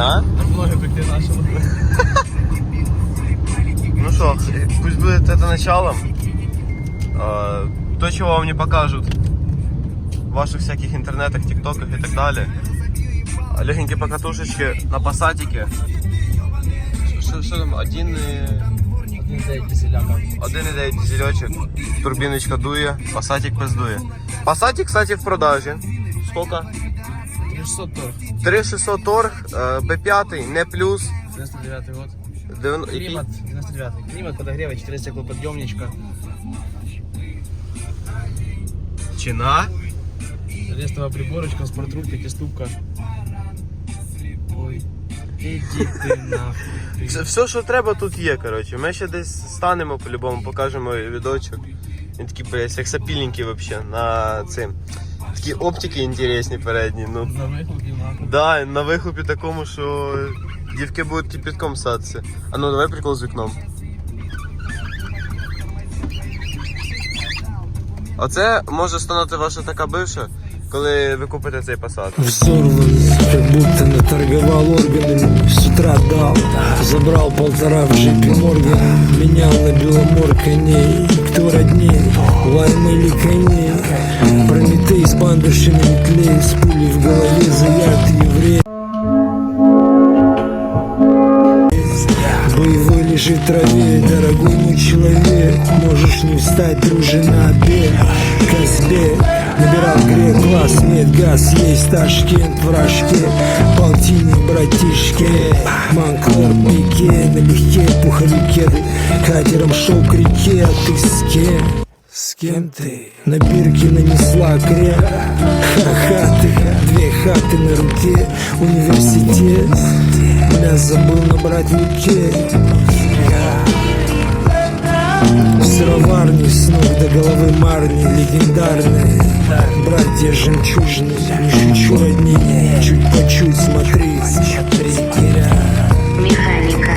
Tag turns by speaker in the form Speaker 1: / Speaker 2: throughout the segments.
Speaker 1: а? Влоги прийти нашому. Ну что, пусть будет это началом. А, то, чего вам не покажут в ваших всяких интернетах, тиктоках и так далее. Легенькие покатушечки на пасатике. Что там, один э, Один и дев'ять дизелечек. Турбиночка дує, пасатик пиздує. Пасатик, кстати, в продаже. Сколько?
Speaker 2: 600 тор.
Speaker 1: 3600 торг, е, B5, не плюс.
Speaker 2: 99 год.
Speaker 1: Дев'яно-
Speaker 2: Климат 99 Климат, подогрева, 4 стеклоподъемничка.
Speaker 1: Чина?
Speaker 2: Рестовая приборочка, спортруль, пятиступка. Ой, иди ты нахуй.
Speaker 1: Все, все, що треба, тут є, коротше. Ми ще десь станемо по-любому, покажемо відочок. Він такий, блядь, сексапільненький вообще на цим. Такі оптики інтересні передні. Ну,
Speaker 2: На вихлопі нахуй.
Speaker 1: да, на вихлопі такому, що дівки будуть кипятком садитися. А ну давай прикол з вікном. Оце може станути ваша така бивша, коли ви купите цей посад.
Speaker 3: Взорван, как будто наторговал органами. С утра дал, забрал полтора в джипе Морган Менял на беломор коней Кто родней, лайм или коней Прометей с пандушами метлей С пулей в голове заят еврей Боевой лежит траве, Можешь не встать, друже, на обед набирал грек, класс, нет, газ Есть Ташкент в рожке, полтинник, братишки Манклер, пике, налегке, пуховике Катером шел к реке, а ты с кем? С кем ты? На бирке нанесла крем Ха-ха, ты, две хаты на руке Университет. Бля, забыл набрать В сыроварне с ног до головы марни Легендарные. Братья жемчужные Не шучу одни, чуть по чуть смотри Смотри,
Speaker 4: Механика.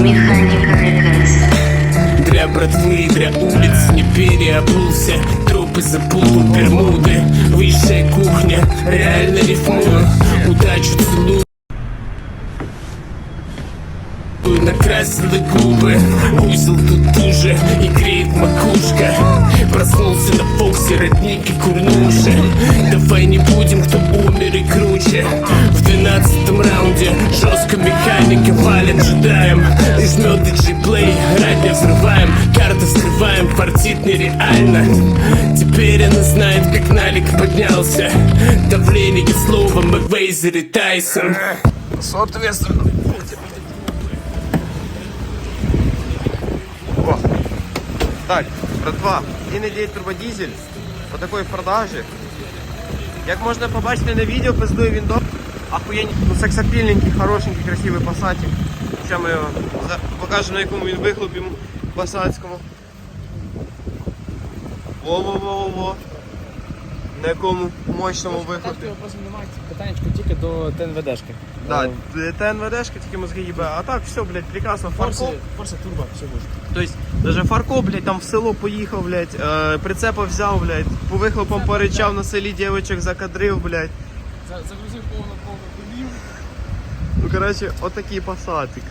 Speaker 4: Механика Рекордс.
Speaker 5: Для братвы, для улиц не переобулся. Тропы запутал Бермуды. Высшая кухня, реально рифмую Удачу целую Накрасила губы. Узел тут уже и греет макушка. Проснулся на Фоксе, родники курнуши Давай не будем, кто умер и круче. В двенадцатом раунде жестко механика валит Джедаем. Из меда G-Play, радио взрываем. Карты скрываем, фартит нереально. Теперь она знает, как налик поднялся. Давление слова Маквейзер и Тайсон. Соответственно
Speaker 1: Так, братва, він іде турбодізель по такої продажі. Як можна побачити на відео, пиздує він до ахуєнь, ну сексапільненький, хорошенький, красивий пасатик. Зараз ми його покажемо на якому він вихлопі посадському. Во-во-во-во. На якому мощному вихлопі.
Speaker 2: питаннячко тільки до ТНВДшки.
Speaker 1: Да, ТНВДшка, тільки мозги їбе. А так все, блядь, прекрасно.
Speaker 2: Форси,
Speaker 1: Фаркоп.
Speaker 2: Форси Турбо, все буде.
Speaker 1: То есть даже Фарко, блядь, там в село поїхав, блядь, е, прицепа взяв, блядь, по вихлопам поричав на селі дівочок закадрив, блядь.
Speaker 2: Загрузив повно-повно кулів.
Speaker 1: Ну, короче, отакий посадик.